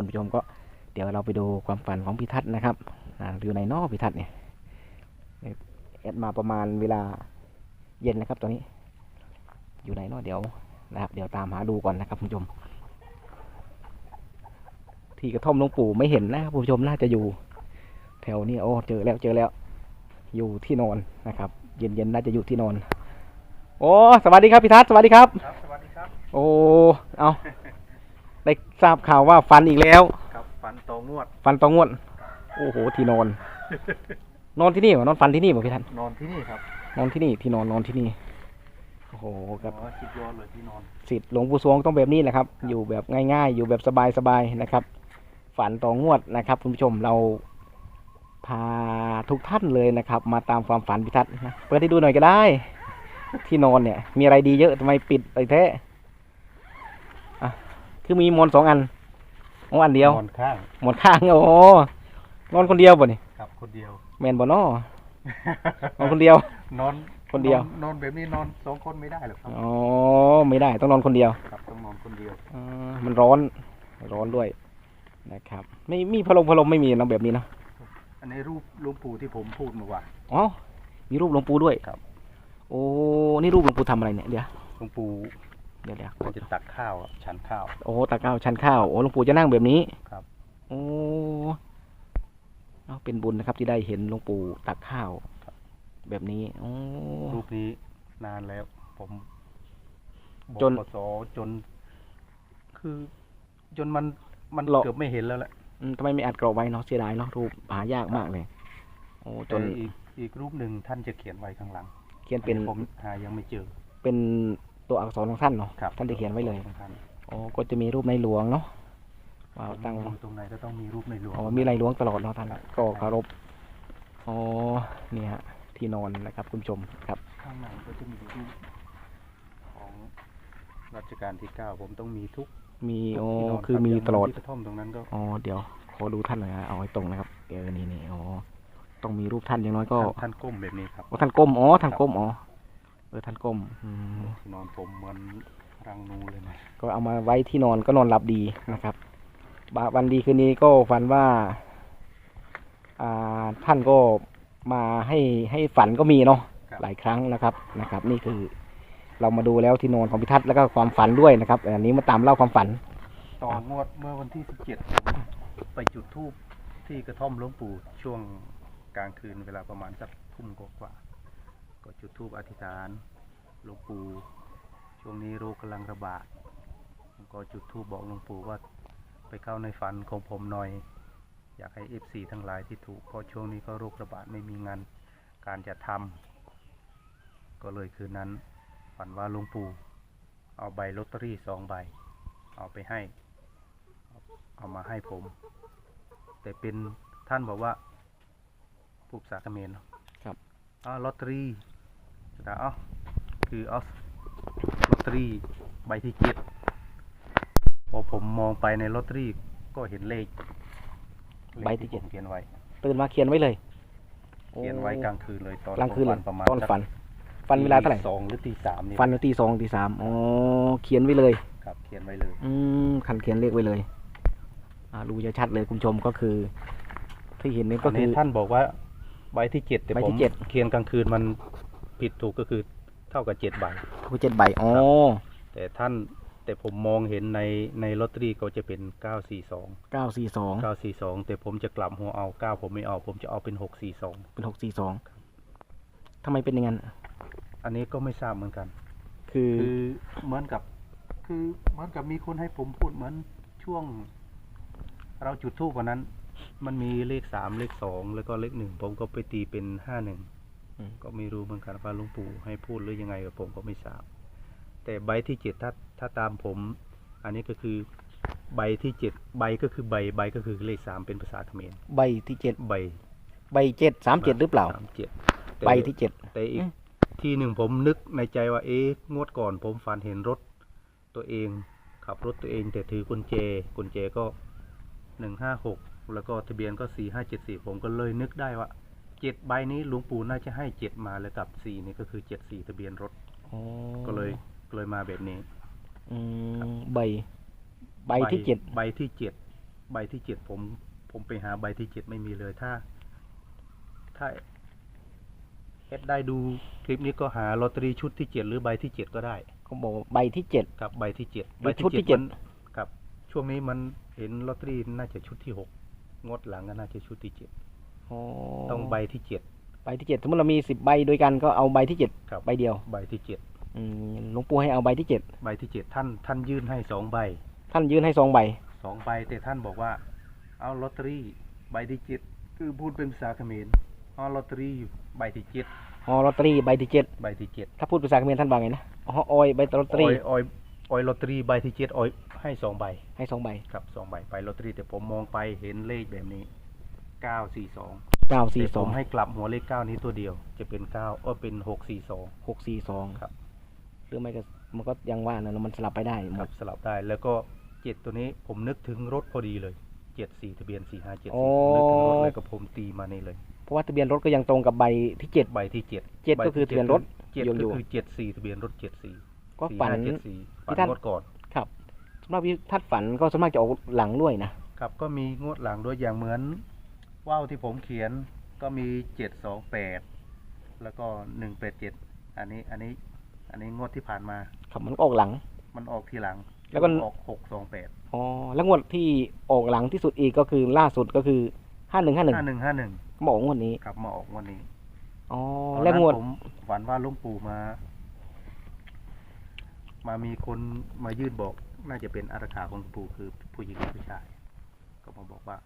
คุณผู้ชมก็เดี๋ยวเราไปดูความฝันของพิทัศน์นะครับอ่าอยู่ในนอกพิทัศน์เนี่ยแอดมาประมาณเวลาเย็นนะครับตอนนี้ อยู่ไหนเนาะเดี๋ยวนะครับ เดี๋ยวตามหาดูก่อนนะครับคุณผู้ชม ที่กระท่อมหลวงปู่ไม่เห็นนะครับคุณผู้ชมน่าจะอยู่ แถวนี้โอ้เจอแล้วเจอแล้ว อยู่ที่นอนนะครับ เย็นๆน่าจะอยู่ที่นอน โอ้สวัสดีครับพิทัศน์สวัสดีครับครับสวัสดีครับ โอ้เอา ได้ทราบข่าวว่าฟันอีกแล้ว ครับฟันโตงวด ฟันตองวด โอ้โห ที่นอน นอนที่นี่เหรอนอนฟันที่นี่เหรอพี่ท่านนอนที่นี่ครับนอนที่นี่ที่นอนนอนที่นี่ โอ้โหครับอ๋อคิดยอดเลยที่นอนสิทธิ์หลวงปู่สวงต้องแบบนี้แหละครับ อยู่แบบง่าย ๆ อยู่แบบสบายๆนะครับ ฝันต่องวดนะครับ คุณผู้ชมเราพาทุกท่านเลยนะครับ มาตามความฝันพิทัศน์นะเปิดให้ดูหน่อยก็ได้ ที่นอนเนี่ย มีอะไรดีเยอะทำไมปิดไปแท้อะ คือมีหมอนสองอันอ๋ออันเดียว นอนข้าง หมอนข้างโอ้นอนคนเดียวบ่นี่ครับคนเดียว แมนบ่นอนอนคนเดียว นอนคนเดียวนอนนอนแบบนี้นอนสองคนไม่ได้หรอกครับอ๋อไม่ได้ต้องนอนคนเดียวครับต้องนอนคนเดียวอ่ามันร้อน ร้อนด้วยนะครับ ไม่มีพัดลมพัดลมไม่มีนะแบบนี้เนอะอันนี้รูปหลวงปู่ที่ผมพูดเมื่อวาน อ๋อมีรูปหลวงปู่ด้วยครับ โอ้นี่รูปหลวงปู่ทำอะไรเนี่ยเดี๋ยวหลวงปู่ เดี๋ยวเดี๋ยวมันจะตักข้าวอะฉันข้าว โอ้ตาข้าวชันข้าวโอ้หลวงปู่จะนั่งแบบนี้ครับ โอ้เอาเป็นบุญนะครับ ที่ได้เห็นหลวงปู่ตักข้าวแบบนี้โอ้รูปนี้นานแล้ว ผมบอกจนปศจน คือ จนมันมันหรอเกือบไม่เห็นแล้วแหละอืมทำไมไม่อัดกรอบไว้เนาะเสียดายเนาะรูปหายากมากเลย โอ้จจนนอีกอีกรูปหนึ่งท่านจะเขียนไว้ข้างหลัง เขียนเป็นอัผมหายังไม่เจอ เป็น ตัวอักษรของท่านเนาะครับท่านได้เขียนไว้เลยของท่านโอ้ก็จะมีรูปในหลวงเนาะว้าวตั้งอยู่ตรงไหนก็ต้องมีรูปในหลวงอ๋อมีในหลวงตลอดเนาะท่านก็เคารพอ๋อเนี่ยฮะที่นอนนะครับคุณผู้ชมครับ ข้างในก็จะมีรูปของรัชกาลที่เก้าผมต้องมีทุกมีทุกอ๋อที่นนคือรับมีย่างตลอดที่กระท่อมตรงนั้นก็อ๋อเดี๋ยวขอดูท่านหน่อยฮะเอาไว้ตรงนะครับเออนี่นี่อ๋อต้องมีรูปท่านอย่างน้อยก็ท่านท่านก้มแบบนี้ครับอ๋อท่านก้มอ๋อท่านก้มอ๋อ เออท่านก้มอืมที่นอนผมเหมือนรังนูเลยนะก็เอามาไว้ที่นอนก็นอนหลับดีนะครับบะวันดีคืนนี้ก็ฝันว่า อ่าท่านก็มาให้ให้ฝันก็มีเนาะครับหลายครั้งนะครับนะครับ นี่คือ เรามาดูแล้วที่นอนของพิทัศน์แล้วก็ความฝันด้วยนะครับอันนี้มาตามเล่าความฝันต่องวดเมื่อวันที่สิบเจ็ดไปจุดธูปที่กระท่อมหลวงปู่ช่วงกลางคืนเวลาประมาณสักทุ่มกว่าๆ ก็จุดธูปอธิษฐานหลวงปู่ช่วงนี้โรคกำลังระบาดผมก็จุดธูปบอกหลวงปู่ว่าไปเข้าในฝันของผมหน่อย อยากให้เอฟซีทั้งหลายที่ถูกเพราะช่วงนี้ก็โรคระบาดไม่มีงานการจะทำก็เลยคืนนั้นฝันว่าหลวงปู่เอาใบลอตเตอรี่สองใบ เอาไปให้ เอามาให้ผม แต่เป็นท่านบอกว่าผู้ภาษาเขมรเนอะครับอ๋อลอตเตอรี่ แต่เอ้าคือเอาลอตเตอรี่ใบที่เจ็ดพอผมมองไปในลอตเตอรี่ก็เห็นเลขลขใบที่เจ็ดผมเขียนไว้ ตื่นมาเขียนไว้เลย เขียนไว้กลางคืนเลยตอนกลางคืนเลยผมประมาณตอนสักฝัน ฝันเวลาเท่าไหร่ตีสองหรือตีสามนี่ฝันตีสองตีสามอ๋อเขียนไว้เลย ครับ เขียนไว้เลย อืมขันเขียนเลขไว้เลย อ่าดูจะชัดเลยคุณผู้ชมก็คือ ที่เห็นนี่ก็อันคืนี้อท่านบอกว่าใบที่เจ็ดแต่ใบผที่มเจ็ดเขียนกลางคืนมัน ผิดถูกก็คือเท่ากับเจ็ดใบคือเจ็ดใบอ๋อแต่ท่านแต่ผมมองเห็นในในลอตเตอรี่ก็จะเป็นเก้าสี่สองเก้าสี่สองเก้าสี่สองแต่ผมจะกลับหัวเอาเก้าผมไม่เอา ผมจะเอาเป็นหกสี่สองเป็นหกสี่สองทำไมเป็นอย่างนั้นอันนี้ก็ไม่ทราบเหมือนกัน คือคือเหมือนกับ คือเหมือนกับมีคนให้ผมพูดเหมือนช่วง เราจุดทูปวันนั้น มันมีเลขสามเลขสองแล้วก็เลขหนึ่งผมก็ไปตีเป็นห้าหนึ่งอืม ก็ไม่รู้เหมือนกันว่าหลุงปู่ให้พูดหรือยังไงกับผมก็ไม่ทราบ แต่ใบที่เจ็ดถ้าถ้าตามผม อันนี้ก็คือใบที่เจ็ดใบก็คือใบใบก็คือเลขสามเป็นภาษาเขมรใบที่เจ็ดใบใบเจ็ดสามเจ็ดหรือเปล่าสามเจ็ดใบที่เจ็ดแต่อีอืกมที่หนึ่งผมนึกในใจว่าเอ๊ะงวดก่อนผมฝันเห็นรถตัวเอง ขับรถตัวเองแต่ถือกุญแจกุญแจก็หนึ่งห้าหกแล้วก็ทะเบียนก็สี่ห้าเจ็ดสี่ผมก็เลยนึกได้ว่า เจ็ดใบนี้หลวงปู่น่าจะให้เจ็ดมาแล้วกับสี่นี่ก็คือเจ็ดสี่ทะเบียนรถอ๋อก็เลยก็เลยมาแบบนี้ อืมใบ ใบที่เจ็ดใบที่เจ็ดใบที่เจ็ดผม ผมไปหาใบที่เจ็ดไม่มีเลยถ้า ถ้าเอดได้ดูคลิปนี้ก็หาลอตเตอรี่ชุดที่เจ็ดหรือใบที่เจ็ดก็ได้เขาบอกว่าใบที่เจ็ดครับใบที่เจ็ดหรือชุดที่เจ็ดมันครับ ช่วงนี้มันเห็นลอตเตอรี่น่าจะชุดที่หกงวดหลังก็น่าจะชุดที่เจ็ดอ๋อ ต้องใบที่เจ็ดใบที่เจ็ดสมมติเรามีสิบใบด้วยกันก็เอาใบที่เจ็ดครับใบเดียว ใบที่เจ็ดอืมหลวงปู่ให้เอาใบที่เจ็ดใบที่เจ็ดท่านท่านยื่นให้สองใบ ท่านยื่นให้สองใบสองใบแต่ท่านบอกว่า เอาลอตเตอรี่ใบที่เจ็ดคือพูดเป็นภาษาเขมรเอาลอตเตอรี่ใบที่เจ็ดอ๋อลอตเตอรี่ใบที่เจ็ดใบที่เจ็ดถ้าพูดภาษาเขมรท่านว่าไงนะอ๋อออยใบลอตเตอรี่ออยออยออยลอตเตอรี่ใบที่เจ็ดออยให้สองใบ ให้สองใบครับสองใบไปลอตเตอรี่แต่ผมมองไปเห็นเลขแบบนี้ เก้าสี่สองเก้าสี่แต่สผองมให้กลับหัวเลขเก้านี้ตัวเดียว จะเป็นเก้าเออเป็นหกสี่สองหกสี่สองครับหรือไม่ก็มันก็ยังว่านะมันสลับไปได้หคมรัดบสลับได้แล้วก็เจ็ดตัวนี้ผมนึกถึงรถพอดีเลยเจ็ดสี่ทะเบียนสี่ห้าเจ็ดโอ้สี่นึกถึงรถแล้วก็ผมตีมานี่เลย เพราะว่าทะเบียนรถก็ยังตรงกับใบที่เจ็ด ใบที่เจ็ดเจ็ดใบก็คือทะเบียนรถเจ็ดอยู่ก็คือเจ็ดสี่ทะเบียนรถเจ็ดสี่ก็สี่ฝันห้าเจ็ดสี่ที่ฝันท่าน งวดก่อน ครับสำหรับพี่ทัดฝันก็ส่วนมากจะออกหลังด้วยนะ ครับก็มีงวดหลังด้วยอย่างเหมือน ว่าวที่ผมเขียนก็มีเจ็ดสองแปดแล้วก็หนึ่งแปดเจ็ดอันนี้อันนี้อันนี้งวดที่ผ่านมา ครับมันก็ออกหลัง มันออกทีหลังแล้วก็ ออกหกสองแปดอ๋อแล้วงวดที่ออกหลังที่สุดอีกก็คือล่าสุดก็คือห้าหนึ่งห้าหนึ่งห้าหนึ่งห้าหนึ่งบอกงวดนี้ครับมาออกงวดนี้อ๋อตอนแล้วนั้นงวดผมฝันว่าหลุงปู่มา มามีคนมายื่นบอก น่าจะเป็นอาราขาของหลวงปู่คือผู้หญิงหรือผู้ชาย ก็มาบอกว่า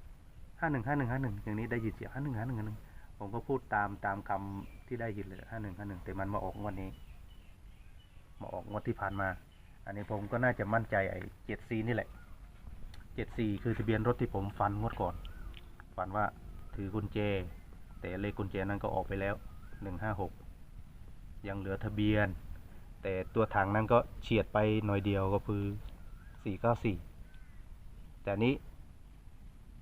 ห้าหนึ่งห้าหนึ่งห้าหนึ่งอย่างนี้ได้ยินเสียงห้าหนึ่งห้าหนึ่งห้าหนึ่งผมก็พูดตามตามคำที่ได้ยินเลยห้าหนึ่งห้าหนึ่งแต่มันมาออกงวันนี้ มาออกงวดที่ผ่านมา อันนี้ผมก็น่าจะมั่นใจไอ้เจ็ดซีนี่แหละเจ็ดซีคือทะเบียนรถที่ผมฟันงวดก่อนฝันว่าถือกุญแจ แต่เลขกุญแจนั้นก็ออกไปแล้วหนึ่งห้าหกยังเหลือทะเบียน แต่ตัวถังนั้นก็เฉียดไปหน่อยเดียวก็คือสี่เก้าสี่แต่นี้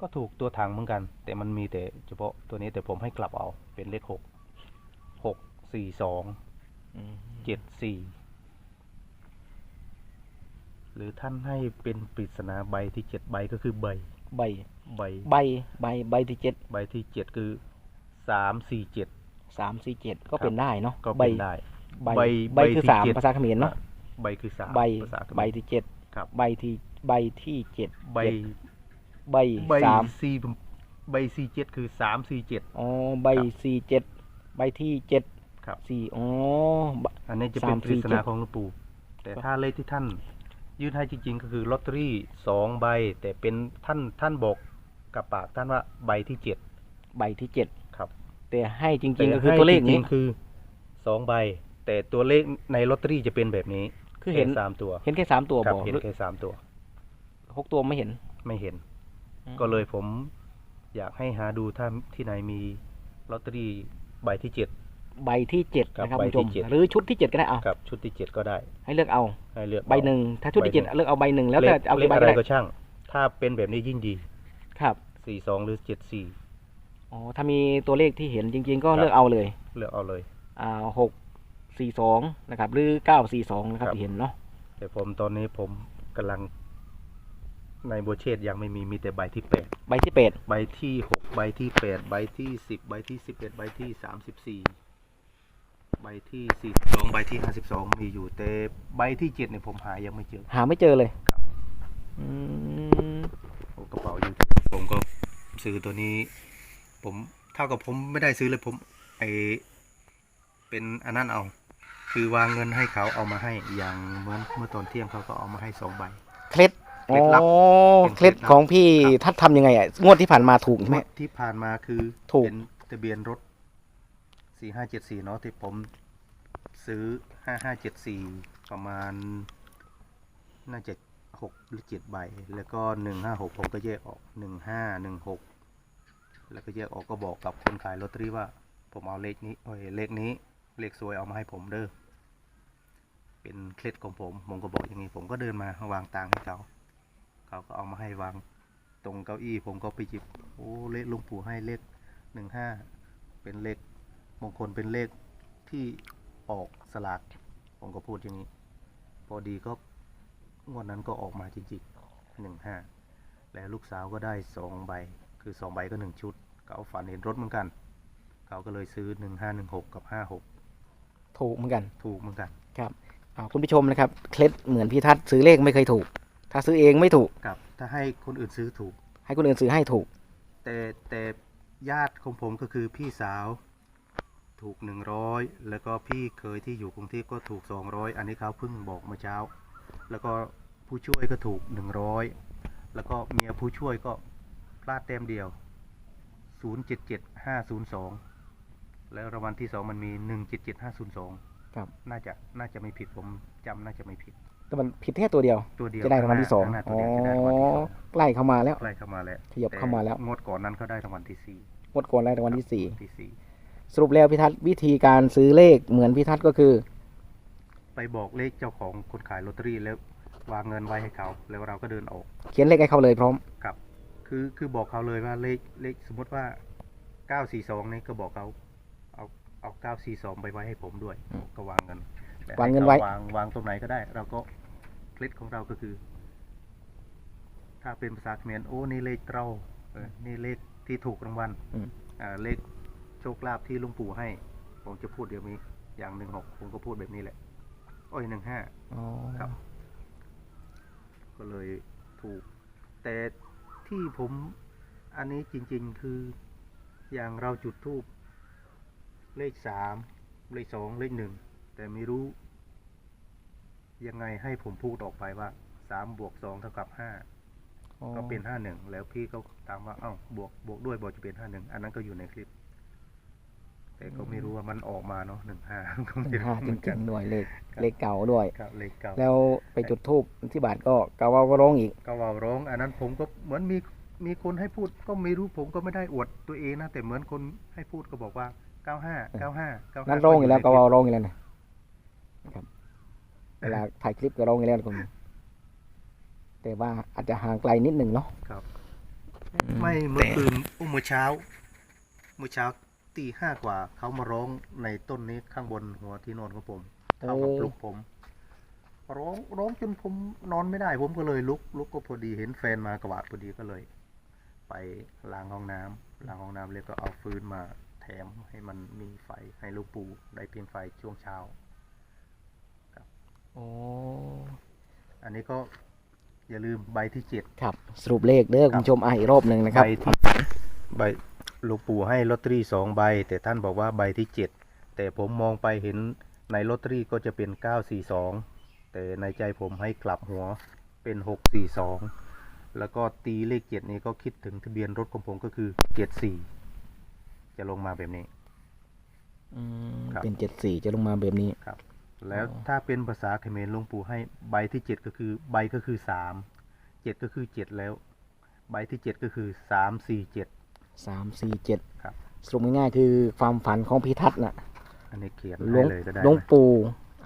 ก็ถูกตัวถังเหมือนกัน แต่มันมีแต่เฉพาะตัวนี้แต่ผมให้กลับเอาเป็นเลขหกหกสี่สองอืมเจ็ดสี่หรือท่านให้เป็นปริศนาใบที่เจ็ดใบก็คือใบ ใบ ใบ ใบ ใบ ใบที่เจ็ดใบที่เจ็ดคือสามสี่เจ็ดสามสี่เจ็ดก็ครับเป็นได้เนาะก็ใบเป็นได้ ใบ ใบใบคือใบที่สามเจ็ดภาษาเขมรเนาะ ใบคือสามใบภาษาเขมรใบที่เจ็ดครับใบที่ ใบที่เจ็ดใบเจ็ด ใบใบสามสี่ใบสี่เจ็ดคือสามสี่เจ็ดอ๋อใบครับสี่เจ็ดใบที่เจ็ดครับสี่อ๋ออันนี้จะเป็นสามปสี่ริศเจ็นาดของหลวงปู่แต่ถ้าเลขที่ท่าน ยื่นให้จริง ๆ ก็คือลอตเตอรี่สองใบ แต่เป็นท่านท่านบอกกับปากท่านว่าใบที่เจ็ดใบที่เจ็ดครับ แต่ให้จริงแต่ๆก็คือให้ตัวเลขจนี้ริงๆคือสองใบ แต่ตัวเลขในลอตเตอรี่จะเป็นแบบนี้ คือเห็นแสามตัว เห็นแค่สามตัวครับบอกเห็นแค่สามตัวหกตัวไม่เห็นไม่เห็นอืม ก็เลยผมอยากให้หาดูถ้าที่ไหนมีลอตเตอรี่ใบที่เจ็ดใบที่เจ็ดครับนะครับใบคุณผู้ชมที่เจ็ดหรือชุดที่เจ็ดก็ได้เอากับชุดที่เจ็ดก็ได้ ให้เลือกเอาให้เลือกใบหนึ่งถ้าชุดที่เจ็ดใบหนึ่งเลือกเอาใบหนึ่งแล้วแต่เลขเอาเลกี่ขใบอะก็ไรได้ก็ช่าง ถ้าเป็นแบบนี้ยิ่งดี ครับสี่สองหรือเจ็ดสี่อ๋อถ้ามีตัวเลขที่เห็นจริง ๆ ก็ครับเลือกเอาเลย เลือกเอาเลยอ่าหกสี่สองนะครับ หรือเก้าสี่สองนะครับครับที่เห็นเนาะแต่ผมตอนนี้ผมกำลัง ในโบเชตยังไม่มีมีแต่ใบที่แปดใบที่แปดใบที่หกใบที่แปดใบที่สิบใบที่สิบเอ็ดใบที่สามสิบสี่ใบที่สี่สองใบที่ห้าสิบสองมีอยู่แต่ใบที่เจ็ดเนี่ยผมหายังไม่เจอ หาไม่เจอเลยครับอืมโอ้กระเป๋าอยู่ผมก็ซื้อตัวนี้ ผมเท่ากับผมไม่ได้ซื้อเลยผมไอเป็นอันนั้นเอา คือวางเงินให้เขาเอามาให้อย่างเหมือนเมื่อตอนเที่ยงเขาก็เอามาให้สองใบเคล็ด เคล็ดลับอ๋อเป็นเคเคล็ล็ดดลับ ของพี่ครับทัดทำยังไงอะงวดที่ผ่านมาถูกใช่ไหมงวดที่ผ่านมาคือถูก เป็นทะเบียนรถสี่ห้าเจ็ดสี่เนาะที่ผมซื้อห้าห้าเจ็ดสี่ประมาณ น่าจะหกหรือเจ็ดใบ แล้วก็หนึ่งห้าหกผมก็แยกออกหนึ่งห้าหนึ่งหกแล้วก็แยกออกก็บอกกับคนขายลอตเตอรี่ว่า ผมเอาเลขนี้โอ้ยเลขนี้ เลขสวยเอามาให้ผมเด้อ เป็นเคล็ดของผม ผมก็บอกอย่างนี้ ผมก็เดินมาวางตังค์ให้เขา เขาก็เอามาให้วางตรงเก้าอี้ผมก็ไปหยิบโอ้เลขหลุงปู่ให้เลขหนึ่งห้าเป็นเลขมงคลเป็นเลขที่ออกสลากผมก็พูดอย่างนี้ พอดีก็งวดนั้นก็ออกมาจริงๆหนึ่งห้าแล้วลูกสาวก็ได้สองใบ คือสองใบก็หนึ่งชุด เขาฝันเห็นรถเหมือนกัน เขาก็เลยซื้อหนึ่งห้าหนึ่งหกกับห้าหกถูกเหมือนกัน ถูกเหมือนกันอ่าคุณผู้ชมนะครับ เคล็ดเหมือนพี่ทัศน์ซื้อเลขไม่เคยถูก ถ้าซื้อเองไม่ถูก กับถ้าให้คนอื่นซื้อถูก ให้คนอื่นซื้อให้ถูก แต่แต่ญาติของผมก็คือพี่สาวถูกหนึ่งร้อยแล้วก็พี่เคยที่อยู่กรุงเทพก็ถูกสองร้อยอันนี้เขาเพิ่งบอกเมื่อเช้า แล้วก็ผู้ช่วยก็ถูกหนึ่งร้อยแล้วก็เมียผู้ช่วยก็พลาดแต้มเดียวศูนย์เจ็ดเจ็ดห้าศูนย์สองแล้วรางวัลที่สองมันมีหนึ่งเจ็ดเจ็ดห้าศูนย์สองครับ น่าจะน่าจะไม่ผิดผมจำน่าจะไม่ผิด แต่มันผิดแค่ตัวเดียว ตัวเดียวจะได้รางวัลที่สองข้หน้าอ๋ตัวอเดียวจะได้รางวัลที่สองใกล้เข้ามาแล้ว ใกล้เข้ามาแล้วขยับเข้ามาแล้ว งวดก่อนนั้นเขาได้รางวัลที่สี่งวดก่อนได้รางวัลที่สี่ที่สี่สรุปแล้วพี่ทัศน์วิธีการซื้อเลขเหมือนพี่ทัศน์ก็คือ ไปบอกเลขเจ้าของคนขายลอตเตอรี่แล้ววางเงินไว้ให้เขาแล้วเราก็เดินออก เขียนเลขให้เขาเลยพร้อม ครับ คือคือบอกเขาเลยว่าเลขเลขสมมติว่า942นี่ก็บอกเขาเอาเอา942ไปไว้ให้ผมด้วย อืมก็วางเงินแต่วางเงินไว้ให้ขวางวางตรงไหนก็ได้ เราก็เค ล็ดของเราก็คือ ถ้าเป็นภาษาเขมรโอ้นี่เลขเราเออนี่เลขที่ถูกรางวัลอืม อ่าเลขโชคลาภที่หลุงปู่ให้ ผมจะพูดเดี๋ยวนี้อย่างหนึ่งหกผมก็พูดแบบนี้แหละ โอ้ยหนึ่งห้า อ๋อครับ ก็เลยถูก แต่ที่ผมอันนี้จริงๆคืออย่างเราจุดทูบเลขสามเลขสองเลขหนึ่งแต่ไม่รู้ ยังไงให้ผมพูดออกไปว่าสามบวกสองเท่ากับห้าอ๋อก็เป็นห้าหนึ่งแล้วพี่ก็ถามว่าเอ้าบวกบวกด้วยบอกจะเป็นห้าหนึ่งอันนั้นก็อยู่ในคลิป แต่ก็ไม่รู้ว่ามันออกมาเนาะหนึ่งห้าก็ไม่รู้ห้าเหจมือนริกังนๆด้วยเลขครับเลขเก่าด้วยครับเลขเก่าแล้วไปจุดทูบที่บาทก็กาวาก็ร้องอีกก็ว่าร้อง อันนั้นผมก็เหมือนมีมีคนให้พูดก็ไม่รู้ผมก็ไม่ได้อวดตัวเองนะแต่เหมือนคนให้พูดก็บอกว่า95 95 95นั่นร้องอยู่แล้วในกาคลิวาปร้องอยู่แล้วนะครับ เวลาถ่ายคลิปก็ร้องอยู่แล้วคนแต่ว่าอาจจะห่างไกลนิดหนึ่งเนาะครับอืมไม่เมื่อแต่คืนอุ้มเมื่อเช้า เมื่อเช้าตีห้ากว่า เขามาร้องในต้นนี้ข้างบนหัวที่นอนของผมเขามาปลุกผมร้องร้องจนผมนอนไม่ได้ ผมก็เลยลุก ลุกก็พอดีเห็นแฟนมากวาดพอดีก็เลย ไปล้างห้องน้ำล้างห้องน้ำแล้วก็เอาฟืนมาแถมให้มันมีไฟให้ลูกปูได้เพียงไฟช่วงเช้า โอ้อันนี้ก็อย่าลืมใบที่เจ็ด ครับสรุปเลขเด้อคุณผู้ชมอะอีกรอบหนึ่งนะครับ ใบที่ใบลูกปู่ให้ลอตเตอรี่สองใบ แต่ท่านบอกว่าใบที่เจ็ดแต่ผมมองไปเห็นในลอตเตอรี่ก็จะเป็นเก้าสี่สองแต่ในใจผมให้กลับหัวเป็นหกสี่สองแล้วก็ตีเลขเจ็ดนี้ก็คิดถึงทะเบียนรถของผมก็คือเจ็ดสี่จะลงมาแบบนี้ อืมครับ เป็นเจ็ดสี่จะลงมาแบบนี้ ครับ แล้วอ๋อถ้าเป็นภาษาเขมรหลวงปู่ให้ใบที่เจ็ดก็คือใบก็คือสามเจ็ดก็คือเจ็ดแล้ว ใบที่เจ็ดก็คือสามสี่เจ็ดสามสี่เจ็ดครับสรุปง่ายๆคือความฝันของพี่ทัศน์น่ะอันนี้เขียนหลวให้งเลยก็ได้หลวงนะปู่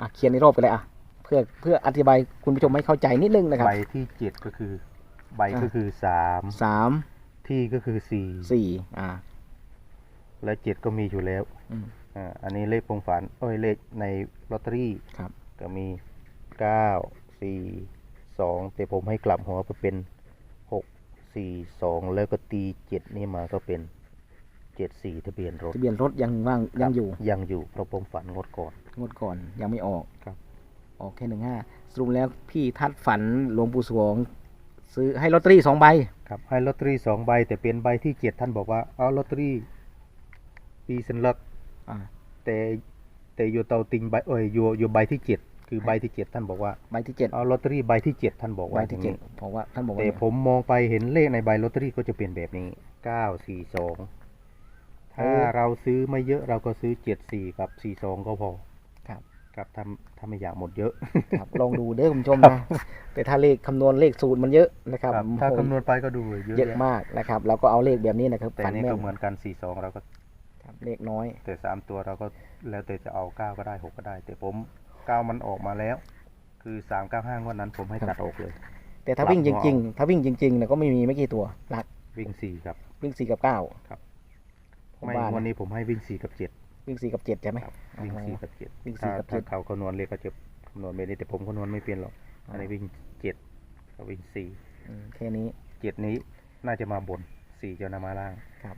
อะเขียนในรอบกันเลยอะเพื่อเพื่ออธิบายคุณผู้ชมให้เข้าใจนิดนึงนะครับใบที่เจ็ดก็คือ ใบอ่าก็คือสามสามที่ก็คือสี่สี่อ่า และเจ็ดก็มีอยู่แล้ว อืมอ่าอันนี้เลขพงฝันโอ้ยเลขในลอตเตอรี่ครับ ก็มีเก้าสี่สองแต่ผมให้กลับหัวไปเป็นหกสี่สองแล้วก็ตีเจ็ดนี่มาก็เป็นเจ็ดสี่ทะเบียนรถทะเบียนรถยังว่างยังอยู่ยังอยู่เพราะผมฝันงดก่อนงวดก่อนยังไม่ออกครับ ออกแค่หนึ่งห้าสรุปแล้วพี่ทัศน์ฝันหลวงปู่สวง ซื้อให้ลอตเตอรี่สองใบครับให้ลอตเตอรี่สองใบแต่เป็นใบที่เจ็ดท่านบอกว่าเอาลอตเตอรี่ปีสันลักอ่า แต่แต่อยู่เตาติงใบเอ้ยอยู่อยู่ใบที่เจ็ดคือใบที่เจ็ดท่านบอกว่าใบที่เจ็ดเอาลอตเตอรี่ใบที่เจ็ดท่านบอกใบว่าอที่ย่างเจ็ดนี้เพราะว่าท่านบอกว่าแต่ผมมองไปเห็นเลขในใบลอตเตอรี่ก็จะเป็นแบบนี้เก้าสี่สองถ้าเราซื้อไม่เยอะเราก็ซื้อเจ็ดสี่กับสี่สองก็พอครับครับถ้าถ้าไม่อยากหมดเยอะครับลองดูเด้อคุณผู้ชมนะแต่ถ้าเลขคำนวณเลขสูตรมันเยอะนะครับครับถ้าโอ้โหคำนวณไปก็ดูเยอะเยอะแยะมากนะครับเราก็เอาเลขแบบนี้นะครับแต่ฝันนี่แม่ก็นเหมือนกันสี่สองเราก็ครับ เลขน้อย แต่สามตัวเราก็แล้วแต่จะเอาเก้าก็ได้หกก็ได้ แต่ผมเก้ามันออกมาแล้ว คือสามเก้าห้างวดนั้นผมให้ตัดออกเลย แต่ถ้าวิ่งหจลักริงหัวๆถ้าวิ่งจริงๆเนี่ยก็ไม่มีไม่กี่ตัวหลักวิ่งสี่ครับวิ่งสี่กับเก้าครับผมไม่ว่าวันนะนี้ผมให้วิ่งสี่กับเจ็ดวิ่งสี่กับเจ็ดใช่ไหมครับวิ่งอ๋อสี่กับเจ็ดวิ่งสี่ถ้ากับเจ็ดถ้าเขาคำนวณเลขก็จะคำนวณไม่ได้แต่ผมคำนวณไม่เป็นหรอกอ๋ออัอันนี้วิ่งเจ็ดกับวิ่งสี่อืมแค่นี้เจ็ดนี้น่าจะมาบนสี่จะนำมาล่างอ๋อ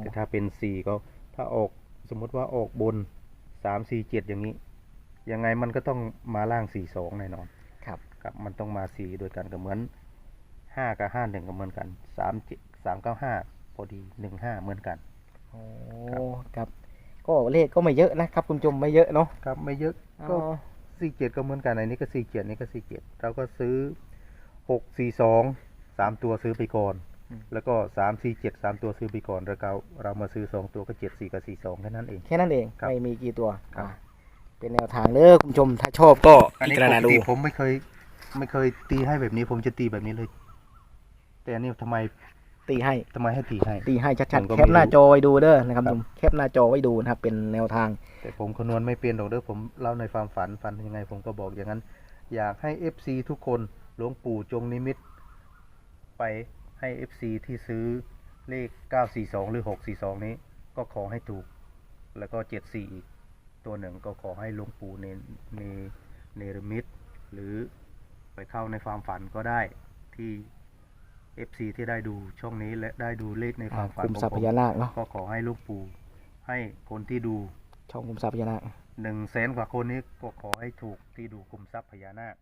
แต่ถ้าเป็นสี่ก็ถ้าออกสมมติว่าออกบนสามสี่เจ็ดอย่างนี้ ยังไงมันก็ต้องมาล่างสี่สองแน่นอน ครับครับมันต้องมาสี่ด้วยกันก็เหมือนห้ากับห้าหนึ่งก็เหมือนกันสามเจ็ดสามเก้าห้าพอดีหนึ่งห้าเหมือนกันโอ้ครับครับก็เลขก็ไม่เยอะนะครับ คุณผู้ชมไม่เยอะเนาะครับไม่เยอะก็อ๋อสี่เจ็ดก็เหมือนกันอันนี้ก็สี่เจ็ดนี่ก็สี่เจ็ดเราก็ซื้อหกสี่สองสามตัวซื้อไปก่อน แล้วก็สามสี่เจ็ดสามตัวซื้อไปก่อนแล้วก็เรามาซื้อสองตัวก็เจ็ดสี่กับสี่สองแค่นั้นเอง แค่นั้นเองครับไม่มีกี่ตัวครับ อ่าเป็นแนวทางเด้อคุณผู้ชมถ้าชอบก็อันพินี้จารปณากดูติผมไม่เคย ไม่เคยตีให้แบบนี้ ผมจะตีแบบนี้เลย แต่อันนี้ทำไมตีให้ ทำไมให้ตีให้ ตีให้ชัผดมๆก็แคไม่ปหน้ารู้จอไว้ดูเด้อนะครับครับ ผมแคปหน้าจอไว้ดูนะครับ เป็นแนวทางแต่ผมคำนวณไม่เป็นหรอกเด้อผมเล่าในความฝันฝันยังไง ผมก็บอกอย่างนั้น อยากให้เอฟซีทุกคนหลวงปู่จงนิมิต ไป ให้เอฟซีที่ซื้อเลข 942 หรือ 642 นี้ ก็ขอให้ถูก แล้วก็ 74 อีก ตัวหนึ่งก็ขอให้หลวงปู่เนเนเนรมิตหรือไปเข้าในความฝันก็ได้ที่ FC ที่ได้ดูช่องนี้และได้ดูเลขในความฝันคุมของทรัพย์ผพมญานาคเนาะก็ขอให้หลูกปู่ให้คนที่ดูช่องคุมทรัพย์พญานาค หนึ่งแสนกว่าคนนี้ก็ขอให้ถูกที่ดูคุมทรัพย์พญานาค